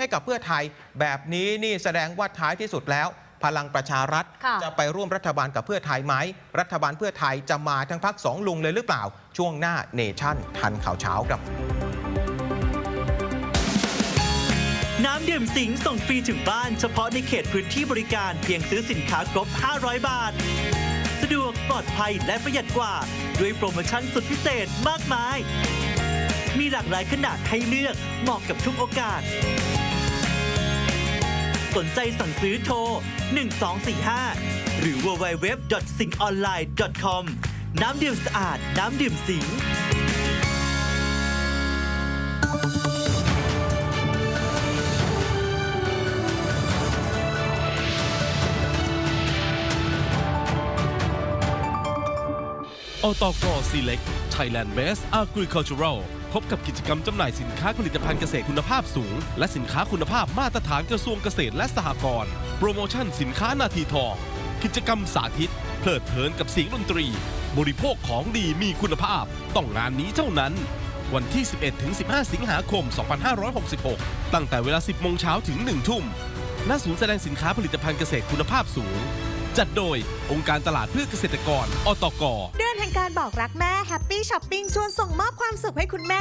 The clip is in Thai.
ให้กับเพื่อไทย แบบนี้นี่แสดงว่าท้ายที่สุดแล้ว พลังประชารัฐค่ะจะไปร่วมรัฐบาลกับเพื่อไทยไหม รัฐบาลเพื่อไทยจะมาทั้งพักสองลุงเลยหรือเปล่า ช่วงหน้าเนชั่นทันข่าวเช้าครับ น้ำดื่มสิงส่งฟรีถึงบ้านเฉพาะในเขตพื้นที่บริการเพียงซื้อสินค้าครบ 500 บาท สะดวกปลอดภัยและประหยัดกว่า ด้วยโปรโมชั่นสุดพิเศษมากมาย มีหลากหลายขนาดให้เลือกเหมาะกับทุกโอกาส สนใจสั่งซื้อโทร 1245 หรือ www.singonline.com น้ำดื่มสะอาด น้ำดื่มสิงอตก Select Thailand Best Agricultural พบกับกิจกรรมจำหน่ายสินค้าผลิตภัณฑ์เกษตรคุณภาพสูง และสินค้าคุณภาพมาตรฐานกระทรวงเกษตรและสหกรณ์โปรโมชั่นสินค้านาทีทองกิจกรรมสาธิต เพลิดเพลินกับเสียงดนตรี บริโภคของดีมีคุณภาพ ต้องงานนี้เท่านั้น วันที่ 11-15 สิงหาคม 2566 ตั้งแต่เวลา 10 โมงเช้าถึง 1 ทุ่มณศูนย์แสดงสินค้าผลิตภัณฑ์เกษตรคุณภาพสูง จัดโดยองค์การตลาดเพื่อเกษตรกร อตก เดือนแห่งการบอกรักแม่แฮปปี้ช้อปปิ้งชวนส่งมอบความสุขให้คุณแม่